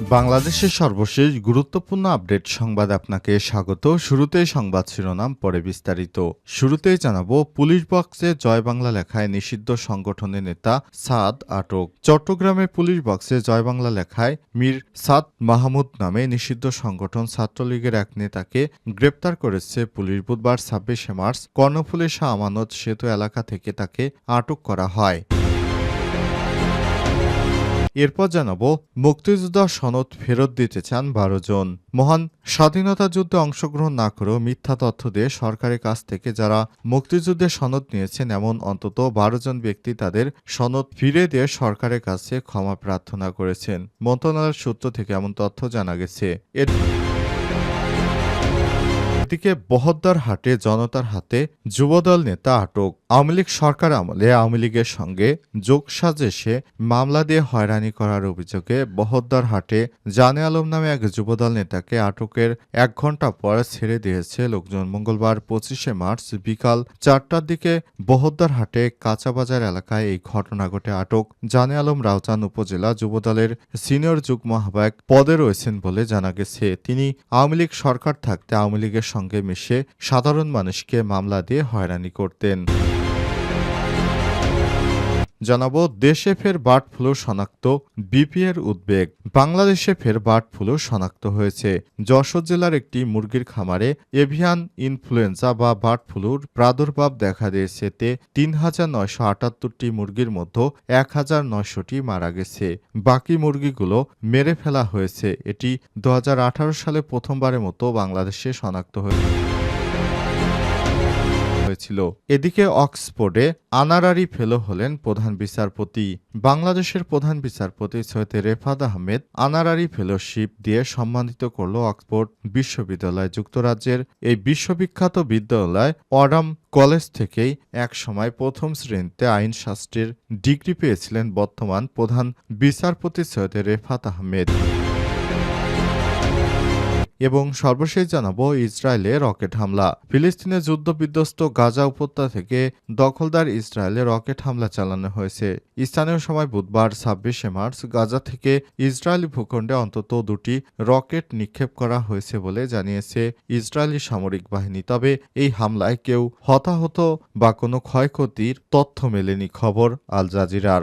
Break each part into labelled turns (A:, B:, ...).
A: বাংলাদেশের সর্বশেষ গুরুত্বপূর্ণ আপডেট সংবাদ আপনাকে স্বাগত। শুরুতেই সংবাদ শিরোনাম, পরে বিস্তারিত। শুরুতেই জানাব, পুলিশ বক্সে জয় বাংলা লেখায় নিষিদ্ধ সংগঠনের নেতা সাদ আটক। চট্টগ্রামে পুলিশ বক্সে জয় বাংলা লেখায় মীর সাদ মাহমুদ নামে নিষিদ্ধ সংগঠন ছাত্রলীগের এক নেতাকে গ্রেপ্তার করেছে পুলিশ বুধবার ছাব্বিশে মার্চ। কর্ণফুলের শাহ আমানত সেতু এলাকা থেকে তাকে আটক করা হয়। এরপর জানাব, মুক্তিযোদ্ধা সনদ ফেরত দিতে চান বারো জন। মহান স্বাধীনতা যুদ্ধে অংশগ্রহণ না করেও মিথ্যা তথ্য দিয়ে সরকারের কাছ থেকে যারা মুক্তিযুদ্ধে সনদ নিয়েছেন, এমন অন্তত বারো জন ব্যক্তি তাদের সনদ ফিরে দিয়ে সরকারের কাছে ক্ষমা প্রার্থনা করেছেন। মন্ত্রণালয়ের সূত্র থেকে এমন তথ্য জানা গেছে। এর এদিকে বহদ্দার হাটে জনতার হাতে যুবদল নেতা আটক। আওয়ামী লীগ সরকার আমলে আওয়ামী লীগের সঙ্গে যোগসাজেশে মামলা দিয়ে হয়রানি করার অভিযোগে বহদ্দার হাটে জানে আলম নামে এক যুবদল নেতাকে আটকের এক ঘণ্টা পর ছেড়ে দিয়েছে লোকজন। মঙ্গলবার পঁচিশে মার্চ বিকাল চারটার দিকে বহদ্দার হাটে কাঁচাবাজার এলাকায় এই ঘটনা ঘটে আটক। জানে আলম রাউজান উপজেলা যুবদলের সিনিয়র যুগ্ম আহ্বায়ক পদে রয়েছেন বলে জানা গেছে। তিনি আওয়ামী লীগ সরকার থাকতে আওয়ামী লীগের সঙ্গে মিশে সাধারণ মানুষকে মামলা দিয়ে হয়রানি করতেন। জানাব, দেশে ফের বার্ড ফ্লু শনাক্ত বিপিএর উদ্বেগ। বাংলাদেশে ফের বার্ড ফ্লু শনাক্ত হয়েছে। যশোর জেলার একটি মুরগির খামারে এভিয়ান ইনফ্লুয়েঞ্জা বা বার্ড ফ্লুর প্রাদুর্ভাব দেখা দিয়েছে এতে তিন হাজার নয়শো আটাত্তরটি মুরগির মধ্যে এক হাজার নয়শোটি মারা গেছে। বাকি মুরগিগুলো মেরে ফেলা হয়েছে। এটি দু হাজার আঠারো সালে প্রথমবারের মতো বাংলাদেশে শনাক্ত হয়েছে। হয়েছিল। এদিকে অক্সফোর্ডে আনারারি ফেলো হলেন প্রধান বিচারপতি। বাংলাদেশের প্রধান বিচারপতি সৈয়দ রেফাত আহমেদ আনারারি ফেলোশিপ দিয়ে সম্মানিত করল অক্সফোর্ড বিশ্ববিদ্যালয় যুক্তরাজ্যের। এই বিশ্ববিখ্যাত বিদ্যালয় অডাম কলেজ থেকেই এক সময় প্রথম শ্রেণীতে আইনশাস্ত্রের ডিগ্রি পেয়েছিলেন বর্তমান প্রধান বিচারপতি সৈয়দ রেফাত আহমেদ। এবং সর্বশেষ জানাব ইসরায়েলে রকেট হামলা। ফিলিস্তিনে যুদ্ধবিধ্বস্ত গাজা উপত্যকা থেকে দখলদার ইসরায়েলে রকেট হামলা চালানো হয়েছে। স্থানীয় সময় বুধবার ছাব্বিশে মার্চ গাজা থেকে ইসরায়েলি ভূখণ্ডে অন্তত দুটি রকেট নিক্ষেপ করা হয়েছে বলে জানিয়েছে ইসরায়েলি সামরিক বাহিনী। তবে এই হামলায় কেউ হতাহত বা কোনো ক্ষয়ক্ষতির তথ্য মেলেনি খবর আল জাজিরার।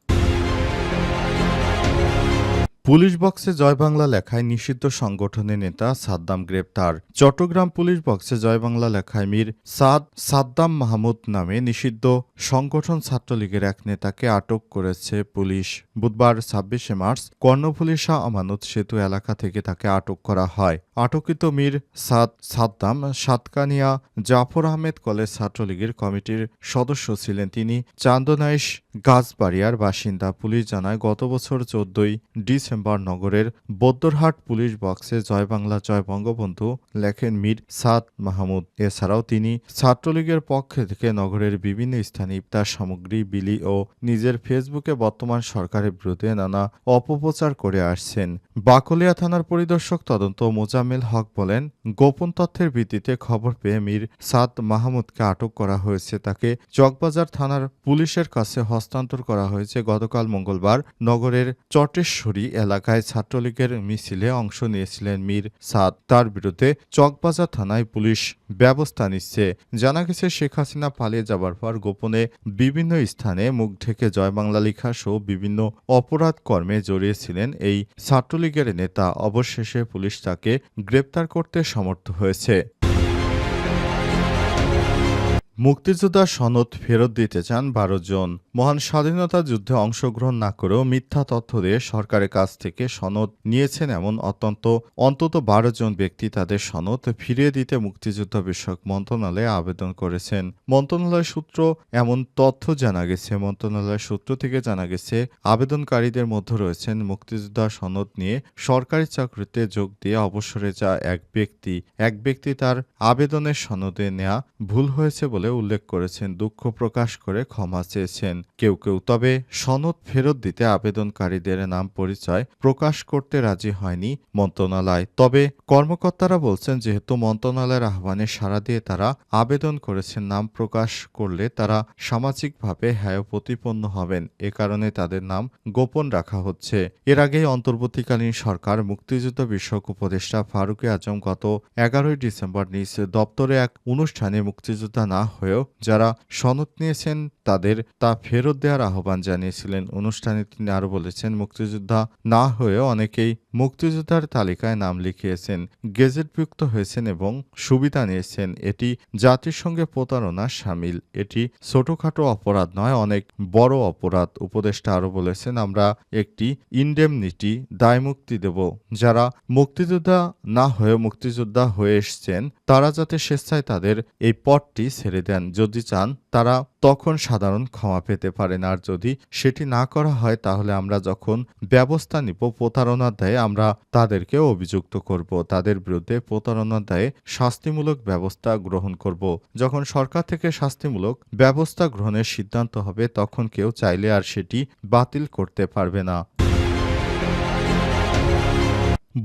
A: পুলিশ বক্সে জয় বাংলা লেখায় নিষিদ্ধ সংগঠনের নেতা সাদ্দাম গ্রেপ্তার। চট্টগ্রাম পুলিশ বক্সে জয় বাংলা লেখায় মীর সাদ, সাদ্দাম মাহমুদ নামে নিষিদ্ধ সংগঠন ছাত্রলীগের এক নেতাকে আটক করেছে পুলিশ। বুধবার ছাব্বিশে মার্চ কর্ণফুলী শাহ আমানত সেতু এলাকা থেকে তাকে আটক করা হয়। আটকিত মীর সাদ, সাদ্দাম সাতকানিয়া জাফর আহমেদ কলেজ ছাত্রলীগের কমিটির সদস্য ছিলেন তিনি। চান্দনাইশ গাছবাড়িয়ার বাসিন্দা। পুলিশ জানায়, গত বছর চোদ্দই ডিসেম্বর নগরের বদ্যরহাট পুলিশ বক্সে জয় বাংলা, জয় বঙ্গবন্ধু লেখেন মীর সাদ মাহমুদ। এছাড়াও তিনি ছাত্রলীগের পক্ষ থেকে নগরের বিভিন্ন স্থানে ইফতার সামগ্রী, বিলি ও নিজের ফেসবুকে বর্তমান সরকারের বিরুদ্ধে নানা অপপ্রচার করে আসছেন। বাকলিয়া থানার পরিদর্শক তদন্ত মোজাম্মেল হক বলেন, গোপন তথ্যের ভিত্তিতে খবর পেয়ে মীর সাদ মাহমুদকে আটক করা হয়েছে। তাকে চকবাজার থানার পুলিশের কাছে হস্তান্তর করা হয়েছে। গতকাল মঙ্গলবার নগরের চটেশ্বরী এলাকায় ছাত্রলীগের মিছিলে অংশ নিয়েছিলেন মীর সাদ। তার বিরুদ্ধে চকবাজার থানায় পুলিশ ব্যবস্থা নিচ্ছে। জানা গেছে, শেখ হাসিনা পালিয়ে যাবার পর গোপনে বিভিন্ন স্থানে মুখ ঢেকে জয় বাংলা লেখা সহ বিভিন্ন অপরাধ কর্মে জড়িয়েছিলেন এই ছাত্রলীগের নেতা। অবশেষে পুলিশ তাকে গ্রেপ্তার করতে সমর্থ হয়েছে। মুক্তিযোদ্ধা সনদ ফেরত দিতে চান বারো জন। মহান স্বাধীনতা যুদ্ধে অংশগ্রহণ না করেও মিথ্যা তথ্য দিয়ে সরকারের কাছ থেকে সনদ নিয়েছেন এমন অত্যন্ত অন্তত বারো জন ব্যক্তি তাদের সনদ ফিরিয়ে দিতে মুক্তিযুদ্ধ বিষয়ক মন্ত্রণালয়ে আবেদন করেছেন। মন্ত্রণালয় সূত্র এমন তথ্য জানা গেছে। মন্ত্রণালয় সূত্র থেকে জানা গেছে, আবেদনকারীদের মধ্যে রয়েছেন মুক্তিযোদ্ধা সনদ নিয়ে সরকারি চাকরিতে যোগ দিয়ে অবসরে যা এক ব্যক্তি। এক ব্যক্তি তার আবেদনের সনদে নেওয়া ভুল হয়েছে বলে উল্লেখ করেছেন, দুঃখ প্রকাশ করে ক্ষমা চেয়েছেন। কেউ কেউ তবে সনদ ফেরত দিতে আবেদনকারীদের নাম পরিচয় প্রকাশ করতে রাজি হয়নি মন্ত্রণালয়। তবে কর্মকর্তারা বলছেন, যেহেতু মন্ত্রণালয়ের আহ্বানে সাড়া দিয়ে তারা আবেদন করেছেন, নাম প্রকাশ করলে তারা সামাজিকভাবে হ্যায় প্রতিপন্ন হবেন। এ কারণে তাদের নাম গোপন রাখা হচ্ছে। এর আগেই অন্তর্বর্তীকালীন সরকার মুক্তিযুদ্ধ বিষয়ক উপদেষ্টা ফারুকে আজম গত এগারোই ডিসেম্বর নিজ দপ্তরে এক অনুষ্ঠানে মুক্তিযোদ্ধা না হয়েও যারা সনদ নিয়েছেন তাদের তা ফেরত দেওয়ার আহ্বান জানিয়েছিলেন। অনুষ্ঠানে তিনি আরও বলেছেন, মুক্তিযোদ্ধা না হয়েও অনেকেই মুক্তিযোদ্ধার তালিকায় নাম লিখিয়েছেন, গেজেটভুক্ত হয়েছেন এবং সুবিধা নিয়েছেন। এটি জাতিসংঘে প্রতারণা সামিল। এটি ছোটখাটো অপরাধ নয়, অনেক বড় অপরাধ। উপদেষ্টা আরও বলেছেন, আমরা একটি ইনডেমনিটি দায়মুক্তি দেব। যারা মুক্তিযোদ্ধা না হয়ে মুক্তিযোদ্ধা হয়ে এসছেন, তারা যাতে স্বেচ্ছায় তাদের এই পদটি ছেড়ে দেন। যদি চান তারা তখন সাধারণ ক্ষমা পেতে পারেন। আর যদি সেটি না করা হয়, তাহলে আমরা যখন ব্যবস্থা নিব, প্রতারণার দায়ে আমরা তাদেরকে অভিযুক্ত করব। তাদের বিরুদ্ধে প্রতারণার দায়ে শাস্তিমূলক ব্যবস্থা গ্রহণ করব। যখন সরকার থেকে শাস্তিমূলক ব্যবস্থা গ্রহণের সিদ্ধান্ত হবে, তখন কেউ চাইলে আর সেটি বাতিল করতে পারবে না।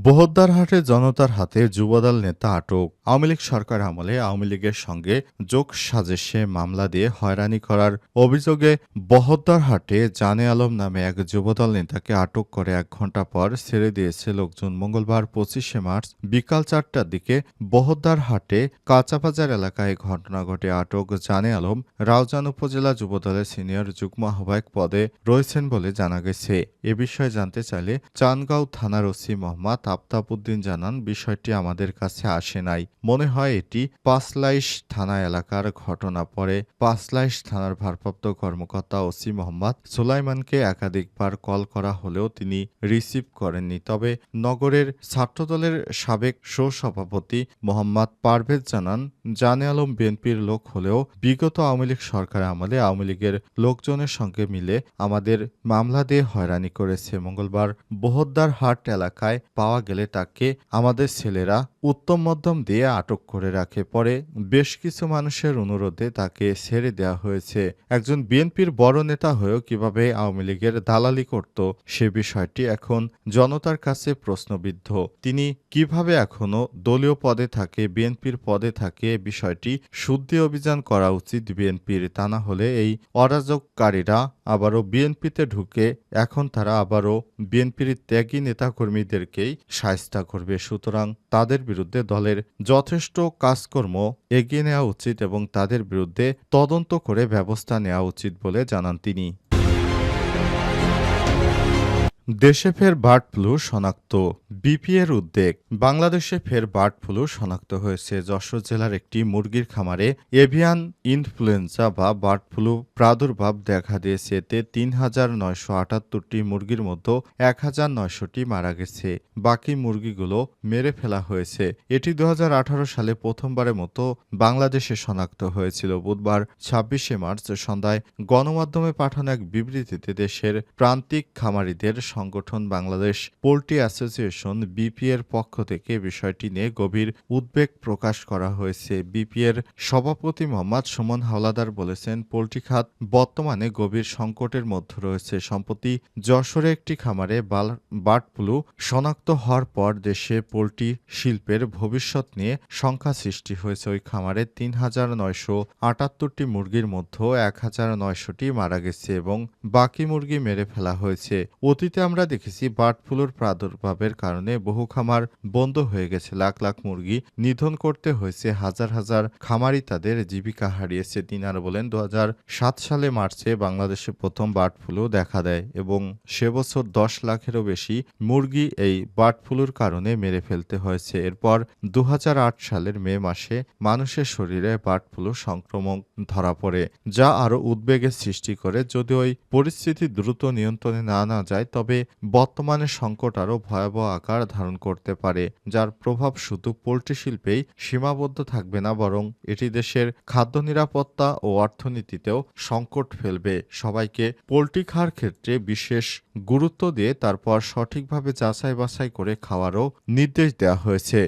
A: বহদ্দারহাটে জনতার হাতে যুবদল নেতা আটক। আওয়ামী লীগ সরকার আমলে আওয়ামী লীগের সঙ্গে যোগ সাজেশে মামলা দিয়ে হয়রানি করার অভিযোগে বহদ্দারহাটে জানে আলম নামে এক যুবদল নেতাকে আটক করে এক ঘণ্টা পর ছেড়ে দিয়েছে লোকজন। মঙ্গলবার পঁচিশে মার্চ বিকাল চারটার দিকে বহদ্দারহাটে কাঁচাবাজার এলাকায় ঘটনা ঘটে। আটক জানে আলম রাউজান উপজেলা যুবদলের সিনিয়র যুগ্ম আহ্বায়ক পদে রয়েছেন বলে জানা গেছে। এ বিষয়ে জানতে চাইলে চানগাঁও থানার ওসি মোহাম্মদ আফতাবউদ্দিন জানান, বিষয়টি আমাদের কাছে আসে নাই। মনে হয় এটি পাঁচলাইশ থানা এলাকার ঘটনা পরে পাঁচলাইশ থানার ভারপ্রাপ্ত কর্মকর্তা ওসি মোহাম্মদ সুলাইমানকে একাধিকবার কল করা হলেও তিনি রিসিভ করেননি। তবে নগরের ছাত্রদলের সাবেক সভাপতি মোহাম্মদ পারভেজ জানান, জানে আলম বিএনপির লোক হলেও বিগত আওয়ামী লীগ সরকার আমলে আওয়ামী লীগের লোকজনের সঙ্গে মিলে আমাদের মামলা দিয়ে হয়রানি করেছে। মঙ্গলবার বহদ্দার হাট এলাকায় পাওয়া গেলে তাকে আমাদের ছেলেরা উত্তম মধ্যম দিয়ে আটক করে রাখে। পরে বেশ কিছু মানুষের অনুরোধে তাকে ছেড়ে দেওয়া হয়েছে। একজন বিএনপির বড় নেতা হয়েও কীভাবে আওয়ামী লীগের দালালি করত সে বিষয়টি এখন জনতার কাছে প্রশ্নবিদ্ধ। তিনি কীভাবে এখনও দলীয় পদে থাকে, বিএনপির পদে থাকে বিষয়টি শুদ্ধি অভিযান করা উচিত বিএনপির তা না হলে এই অরাজককারীরা আবারও বিএনপিতে ঢুকে এখন তারা আবারও বিএনপির ত্যাগী নেতাকর্মীদেরকেই সায়স্তা করবে। সুতরাং তাদের বিরুদ্ধে দলের যথেষ্ট কাজকর্ম এগিয়ে নেওয়া উচিত এবং তাদের বিরুদ্ধে তদন্ত করে ব্যবস্থা নেওয়া উচিত বলে জানান তিনি। দেশে ফের বার্ড ফ্লু শনাক্ত। বিপিএর উদ্বেগ। বাংলাদেশে ফের বার্ড ফ্লু শনাক্ত হয়েছে। যশোর জেলার একটি মুরগির খামারে এভিয়ান ইনফ্লুয়েঞ্জা বা বার্ড ফ্লু প্রাদুর্ভাব দেখা দিয়েছে। এতে তিন হাজার নয়শো আটাত্তরটি মুরগির মধ্যে এক হাজার নয়শোটি মারা গেছে। বাকি মুরগিগুলো মেরে ফেলা হয়েছে। এটি দু হাজার আঠারো সালে প্রথমবারের মতো বাংলাদেশে শনাক্ত হয়েছিল। বুধবার ছাব্বিশে মার্চ সন্ধ্যায় গণমাধ্যমে পাঠানো এক বিবৃতিতে দেশের প্রান্তিক খামারিদের সংগঠন বাংলাদেশ পোল্ট্রি অ্যাসোসিয়েশন বিপিএর পক্ষ থেকে বিষয়টি নিয়ে গভীর উদ্বেগ প্রকাশ করা হয়েছে। বিপিএর সভাপতি মোহাম্মদ সুমন হাওলাদার বলেছেন, পোল্ট্রি খাত বর্তমানে গভীর সংকটের মধ্যে রয়েছে। সম্প্রতি যশোরে একটি খামারে বার্ড ফ্লু শনাক্ত হওয়ার পর দেশে পোল্ট্রি শিল্পের ভবিষ্যৎ নিয়ে সংখ্যা সৃষ্টি হয়েছে। ওই খামারে তিন হাজার নয়শো আটাত্তরটি মুরগির মধ্যে এক হাজার নয়শোটি মারা গেছে এবং বাকি মুরগি মেরে ফেলা হয়েছে। অতীতে আমরা দেখেছি বার্ড ফ্লুর প্রাদুর্ভাবের কারণে বহু খামার বন্ধ হয়ে গেছে। লাখ লাখ মুরগি নিধন করতে হয়েছে, হাজার হাজার খামারি তাদের জীবিকা হারিয়েছে। তিনি আরও বলেন দু হাজার সাত সালে মার্চে বাংলাদেশে প্রথম বার্ড ফ্লু দেখা দেয় এবং সে বছর দশ লাখেরও বেশি মুরগি এই বার্ড ফ্লুর কারণে মেরে ফেলতে হয়েছে। এরপর দু হাজার আট সালের মে মাসে মানুষের শরীরে বার্ড ফ্লু সংক্রমণ ধরা পড়ে, যা আরও উদ্বেগের সৃষ্টি করে। যদি ওই পরিস্থিতি দ্রুত নিয়ন্ত্রণে না না যায়, তবে বর্তমানে সংকট আরও ভয়াবহ আকার ধারণ করতে পারে, যার প্রভাব শুধু পোলট্রি শিল্পেই সীমাবদ্ধ থাকবে না, বরং এটি দেশের খাদ্য নিরাপত্তা ও অর্থনীতিতেও সংকট ফেলবে। সবাইকে পোলট্রি খাওয়ার ক্ষেত্রে বিশেষ গুরুত্ব দিয়ে তারপর সঠিকভাবে যাচাই বাছাই করে খাওয়ারও নির্দেশ দেওয়া হয়েছে।